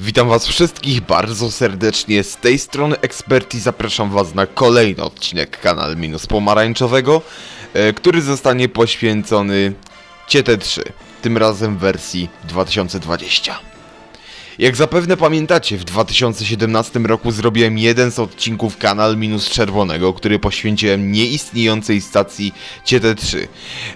Witam was wszystkich bardzo serdecznie, z tej strony Ekspert zapraszam was na kolejny odcinek Kanal Minus Pomarańczowego, e, który zostanie poświęcony Ciete 3, tym razem w wersji 2020. Jak zapewne pamiętacie, w 2017 roku zrobiłem jeden z odcinków Kanal Minus Czerwonego, który poświęciłem nieistniejącej stacji CT3.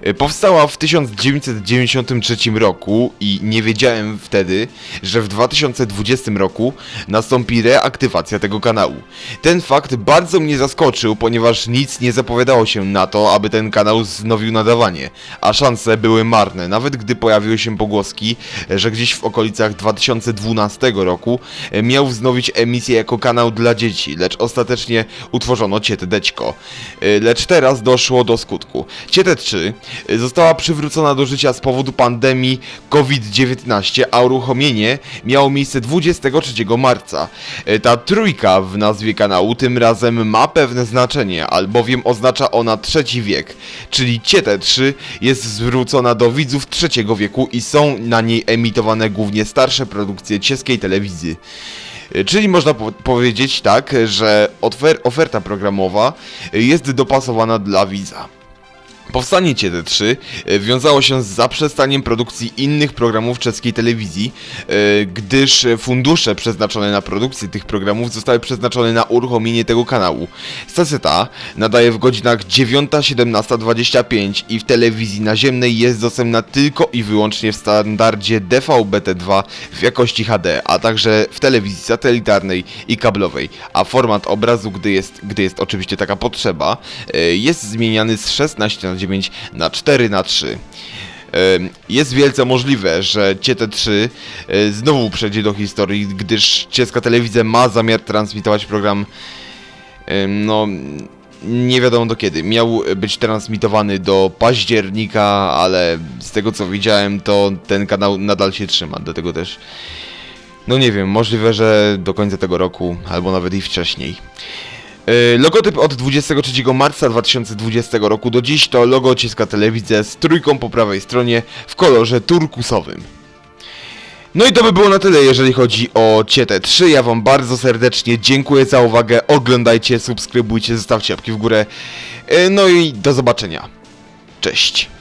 E, Powstała w 1993 roku i nie wiedziałem wtedy, że w 2020 roku nastąpi reaktywacja tego kanału. Ten fakt bardzo mnie zaskoczył, ponieważ nic nie zapowiadało się na to, aby ten kanał wznowił nadawanie, a szanse były marne, nawet gdy pojawiły się pogłoski, że gdzieś w okolicach 2012 roku e, miał wznowić emisję jako kanał dla dzieci, lecz ostatecznie utworzono Cietedeczko. E, Lecz teraz doszło do skutku. Ciete3 e, została przywrócona do życia z powodu pandemii COVID-19, a uruchomienie miało miejsce 23 marca. Ta trójka w nazwie kanału tym razem ma pewne znaczenie, albowiem oznacza ona trzeci wiek, czyli Ciete3 jest zwrócona do widzów trzeciego wieku i są na niej emitowane głównie starsze produkcje czeskiej telewizji. E, Czyli można po powiedzieć tak, że ofer oferta programowa jest dopasowana dla widza. Powstanie CT3 e, wiązało się z zaprzestaniem produkcji innych programów czeskiej telewizji, e, gdyż fundusze przeznaczone na produkcję tych programów zostały przeznaczone na uruchomienie tego kanału. Stacja ta nadaje w godzinach 9-17.25 i w telewizji naziemnej jest dostępna tylko i wyłącznie w standardzie DVB-T2 w jakości HD, a także w telewizji satelitarnej i kablowej, a format obrazu, gdy jest, gdy jest oczywiście taka potrzeba, e, jest zmieniany z 16 na 9 na 4 na 3. Em, Jest wielce możliwe, że CT3 e, znowu przejdzie do historii, gdyż czeska telewizja ma zamiar transmitować program no nie wiadomo do kiedy. Miał być transmitowany do października, ale z tego co widziałem, to ten kanał nadal się trzyma, dlatego też no nie wiem, możliwe, że do końca tego roku, albo nawet i wcześniej. Yy, Logotyp od 23 marca 2020 roku do dziś to logo cieska telewizja z trójką po prawej stronie w kolorze turkusowym. No i to by było na tyle, jeżeli chodzi o Cietę 3. Ja wam bardzo serdecznie dziękuję za uwagę. Oglądajcie, subskrybujcie, zostawcie łapki w górę. Yy, No i do zobaczenia. Cześć.